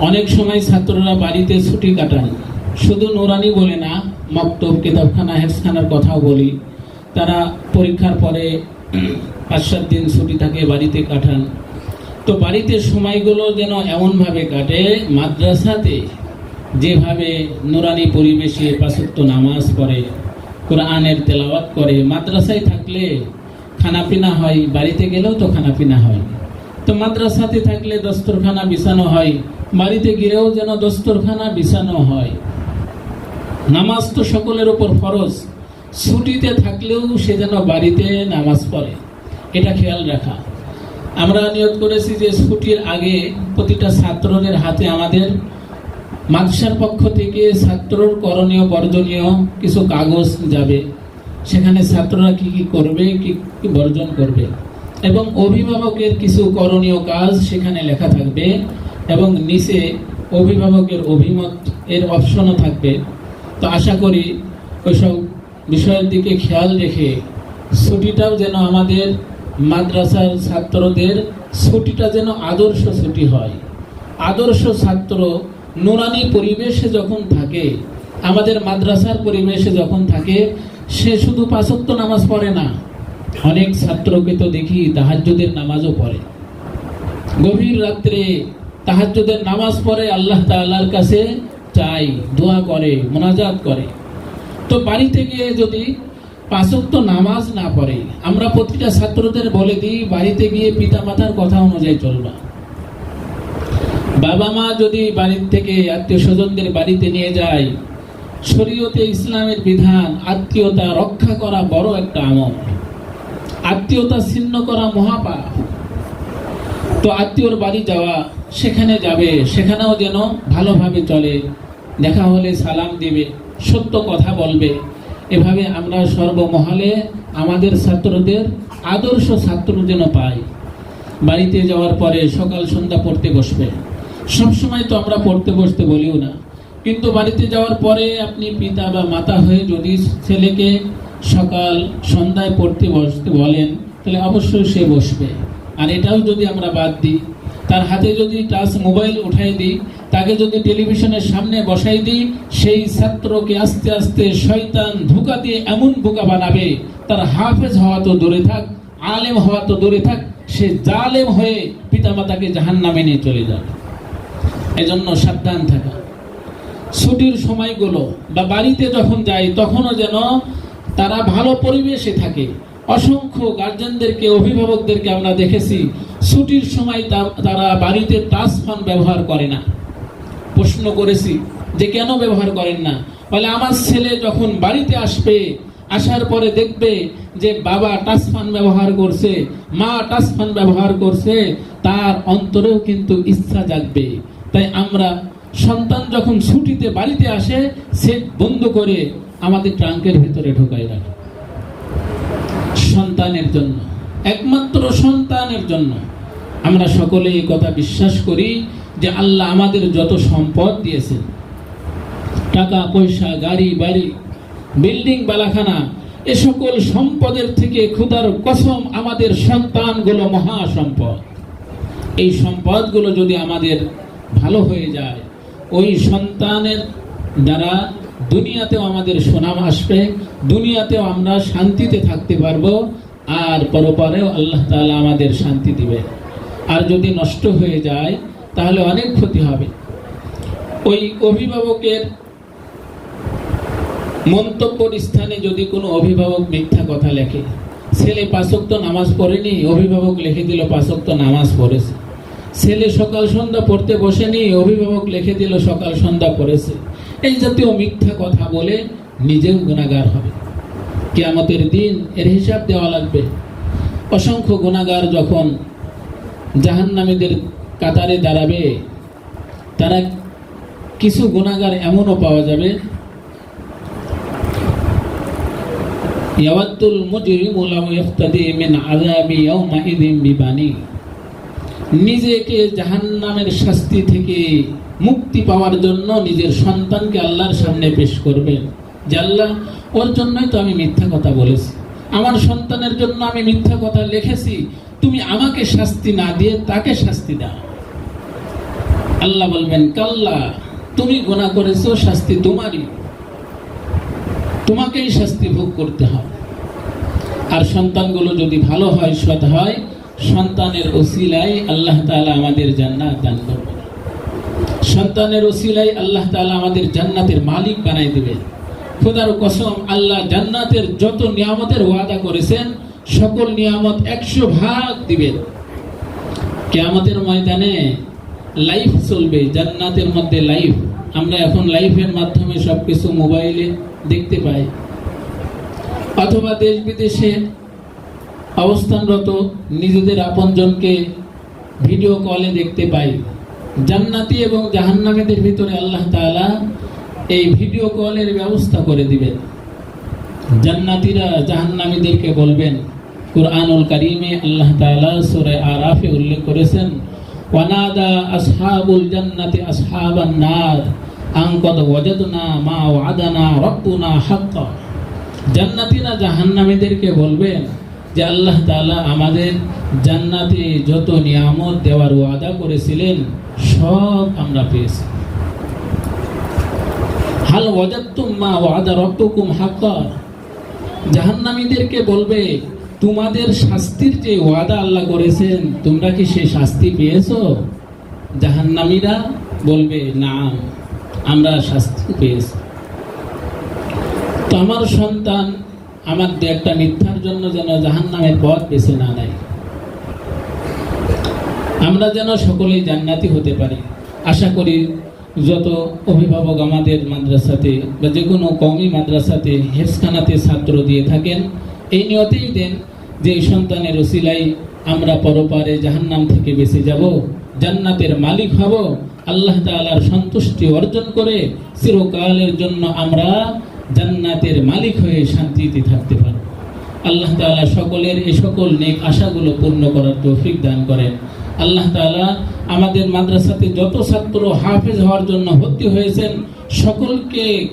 অনেক সময় ছাত্ররা বাড়িতে ছুটি কাটান। শুধু নোরানি বলে না, মক্তব, কিতাবখানা হেফসখানার কথাও বলি। তারা পরীক্ষার পরে পাঁচ সাত দিন ছুটি থাকে, বাড়িতে কাটান। তো বাড়িতে সময়গুলো যেন এমনভাবে কাটে, মাদ্রাসাতে যেভাবে নোরানি পরিবেশে পাঁচত্ব নামাজ পড়ে, কোরআনের তেলাওয়াত করে, মাদ্রাসায় থাকলে খানাপিনা হয়, বাড়িতে গেলেও তো খানাপিনা হয়। তো মাদ্রাসাতে থাকলে দস্তরখানা বিছানো হয় বাড়িতে গিয়েও যেন দস্তরখানা বিছানো হয়। নামাজ তো সকলের ওপর ফরজ। ছুটিতে থাকলেও সে যেন বাড়িতে নামাজ পড়ে। এটা খেয়াল রাখা। আমরা নিয়োগ করেছি যে ছুটির আগে প্রতিটা ছাত্রদের হাতে আমাদের মাদ্রাসার পক্ষ থেকে ছাত্রর করণীয়, বর্জনীয় কিছু কাগজ যাবে। সেখানে ছাত্ররা কি কি করবে, কি কি বর্জন করবে। এবং অভিভাবকের কিছু করণীয় কাজ সেখানে লেখা থাকবে। এবং নিচে অভিভাবকের অভিমত এর অপশনও থাকবে। তো আশা করি ওইসব বিষয়ের দিকে খেয়াল রেখে ছুটিটাও যেন আমাদের মাদ্রাসার ছাত্রদের ছুটিটা যেন আদর্শ ছুটি হয়। আদর্শ ছাত্র নুরানি পরিবেশে যখন থাকে, আমাদের মাদ্রাসার পরিবেশে যখন থাকে, সে শুধু পাঁচত্ব নামাজ পড়ে না, অনেক ছাত্রকে তো দেখি তাহাজ্জুদের নামাজও পড়ে। গভীর রাত্রে তাহাজ্জুদের নামাজ পড়ে আল্লাহ তাআলার কাছে চাই, দোয়া করে, মোনাজাত করে। তো বাড়িতে গিয়ে যদি পাঁচক্ত নামাজ না পড়ে, আমরা প্রতিটা ছাত্রদের বলে দিই, বাড়িতে গিয়ে পিতামাতার কথা অনুযায়ী চলবা বাবা মা যদি বাড়ির থেকে আত্মীয় স্বজনদের বাড়িতে নিয়ে যায়, শরীয়তে ইসলামের বিধান, আত্মীয়তা রক্ষা করা বড় একটা আমল। আত্মীয়তা ছিন্ন করা মহাপাপ। তো আত্মীয়র বাড়ি যাওয়া সেখানে যাবে, সেখানেও যেন ভালোভাবে চলে। দেখা হলে সালাম দিবে, সত্য কথা বলবে। এভাবে আমরা সর্বমহলে আমাদের ছাত্রদের, আদর্শ ছাত্র যেন পাই। বাড়িতে যাওয়ার পরে সকাল সন্ধ্যা পড়তে বসবে। সবসময় তো আমরা পড়তে বসতে বলিও না। কিন্তু বাড়িতে যাওয়ার পরে আপনি পিতা বা মাতা হয়ে যদি ছেলেকে সকাল সন্ধ্যায় পড়তে বসতে বলেন, তাহলে অবশ্যই সে বসবে। আর এটাও যদি আমরা বাদ দিই তার হাতে যদি টাচ মোবাইল উঠাই দিই, তাকে যদি টেলিভিশনের সামনে বসাই দিই, সেই ছাত্রকে আস্তে আস্তে শয়তান ধোকা দিয়ে এমন বোকা বানাবে, তার হাফেজ হওয়া তো দূরে থাক, আলেম হওয়া তো দূরে থাক, সে জালেম হয়ে পিতামাতাকে জাহান নামে নিয়ে চলে যাবে। এজন্য সাবধান থাকা। ছুটির সময়গুলো বা বাড়িতে যখন যাই, তখনও যেন তারা ভালো পরিবেশে থাকে। অসংখ্য গার্জেনদেরকে অভিভাবকদেরকে আমরা দেখেছি ছুটির সময় তারা বাড়িতে টাচ ফোন ব্যবহার করে না। প্রশ্ন করেছি যে কেন ব্যবহার করেন না? বলে, আমার ছেলে যখন বাড়িতে আসবে, আসার পরে দেখবে যে বাবা টাচফান ব্যবহার করছে, মা টাচফান ব্যবহার করছে, তার অন্তরেও কিন্তু ইচ্ছা জাগবে। তাই আমরা সন্তান যখন ছুটিতে বাড়িতে আসে সেট বন্ধ করে আমাদের ট্রাঙ্কের ভিতরে ঢোকাই রাখে। সন্তানের জন্য। একমাত্র সন্তানের জন্য। আমরা সকলে এই কথা বিশ্বাস করি যে আল্লাহ আমাদের যত সম্পদ দিয়েছেন। টাকা, পয়সা, গাড়ি, বাড়ি, বিল্ডিং, বালাখানা, এ সকল সম্পদের থেকে ক্ষুদার কসম আমাদের সন্তানগুলো মহা সম্পদ এই সম্পদগুলো যদি আমাদের ভালো হয়ে যায়, ওই সন্তানের দ্বারা দুনিয়াতেও আমাদের সুনাম আসবে, দুনিয়াতেও আমরা শান্তিতে থাকতে পারব, আর পরপরেও আল্লাহ তালা আমাদের শান্তি দিবে। আর যদি নষ্ট হয়ে যায়, তাহলে অনেক ক্ষতি হবে। ওই অভিভাবকের মন্তব্যর স্থানে যদি কোনো অভিভাবক মিথ্যা কথা লেখে, ছেলে পাঁচক্ত নামাজ পড়েনি, অভিভাবক লিখে দিল পাঁচক্ত নামাজ পড়েছে। ছেলে সকাল সন্ধ্যা পড়তে বসেনি, অভিভাবক লিখে দিল সকাল সন্ধ্যা পড়েছে। এই জাতীয় মিথ্যা কথা বলে নিজেও গুণাগার হবে। কেয়ামতের দিন এর হিসাব দেওয়া লাগবে। অসংখ্য গুণাগার যখন জাহান্নামীদের কাতারে দাঁড়াবে, তারা কিছু গুণাগার এমনও পাওয়া যাবে। ইয়াওয়াদ্দুল মুজরিমু লাউ নিজেকে জাহান্নামের শাস্তি থেকে মুক্তি পাওয়ার জন্য নিজের সন্তানকে আল্লাহর সামনে পেশ করবেন। যে আল্লাহ, ওর জন্যই তো আমি মিথ্যা কথা বলেছি। আমার সন্তানের জন্য আমি মিথ্যা কথা লিখেছি, তুমি আমাকে শাস্তি না দিয়ে তাকে শাস্তি দাও। আল্লাহ বলবেন, কাল্লা, তুমি গুনাহ করেছ, শাস্তি তোমারই। তোমাকেই শাস্তি ভোগ করতে হবে। আর সন্তানগুলো যদি ভালো হয়, সৎ হয়, সন্তানের ওসিলাই আল্লাহ তাআলা আমাদের জান্নাত দান করবে সন্তানের ওসিলাই আল্লাহ তাআলা আমাদের জান্নাতের মালিক বানাই দিবে খোদার কসম, আল্লাহ জান্নাতের যত নিয়ামতের ওয়াদা করেছেন, সকল নিয়ামত একশো ভাগ দিবেন। কেয়ামতের ময়দানে লাইফ চলবে, জান্নাতের মধ্যে লাইফ। আমরা এখন লাইফের মাধ্যমে সবকিছু মোবাইলে দেখতে পাই। অথবা দেশ বিদেশে অবস্থানরত নিজেদের আপনজনকে ভিডিও কলে দেখতে পাই। জান্নাতি এবং জাহান্নামীদের ভিতরে আল্লাহ তাআলা এই ভিডিও কলের ব্যবস্থা করে দিবেন। জান্নাতীরা জাহান্নামীদেরকে বলবেন, কুরআনুল কারীমে আল্লাহ তাআলা সূরা আরাফে উল্লেখ করেছেন, ওয়ানাদা আসহাবুল জান্নাতি আসহাবান নার ওয়াজাদনা মা ওয়াদানা রাব্বুনা হাক্কা। জান্নাতীরা জাহান্নামীদেরকে বলবেন যে, আল্লাহ তাআলা আমাদের জান্নাতে যত নিয়ামত দেওয়ার ওয়াদা করেছিলেন, সব আমরা পেয়েছি। হাল ওয়াজাদতুম মা ওয়াদা রাব্বুকুম হাক্কা। জাহান্নামীদেরকে বলবে, তোমাদের শাস্তির যে ওয়াদা আল্লাহ করেছেন, তোমরা কি সেই শাস্তি পেয়েছ? জাহান্নামীরা বলবে না আমরা শাস্তি পেয়েছি। তো আমার সন্তান আমার একটা মিথ্যার জন্য যেন জাহান্নামের পথ বেছে না নেয়। আমরা যেন সকলেই জান্নাতি হতে পারি। আশা করি যত অভিভাবক আমাদের মাদ্রাসাতে বা যে কোনো কওমি মাদ্রাসাতে হেসখানাতে ছাত্র দিয়ে থাকেন, এই নিয়তেই দেন যে সন্তানের ওসিলাই আমরা পরপারে জাহান্নাম থেকে বেঁচে যাব, জান্নাতের মালিক হব, আল্লাহ তাআলার সন্তুষ্টি অর্জন করে চিরকালের জন্য আমরা জান্নাতের মালিক হয়ে শান্তিতে থাকতে পারব। আল্লাহ তাআলা সকলের এই সকল নেক আশাগুলো পূর্ণ করার তৌফিক দান করেন। আল্লাহ তাআলা আমাদের মাদ্রাসাতে যত ছাত্র হাফেজ হওয়ার জন্য ভর্তি হয়েছেন, সকলকে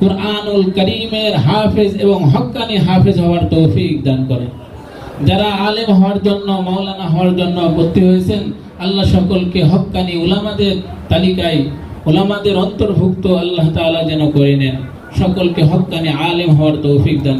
কোরআনুল করিমের হাফেজ এবং হক্কানি হাফেজ হওয়ার তৌফিক দান করেন। যারা আলেম হওয়ার জন্য, মাওলানা হওয়ার জন্য ভর্তি হয়েছেন, আল্লাহ সকলকে হক্কানি উলামাদের তালিকায়, উলামাদের অন্তর্ভুক্ত আল্লাহ তাআলা যেন করে নেন। সকলকে হক্কানি আলেম হওয়ার তৌফিক দান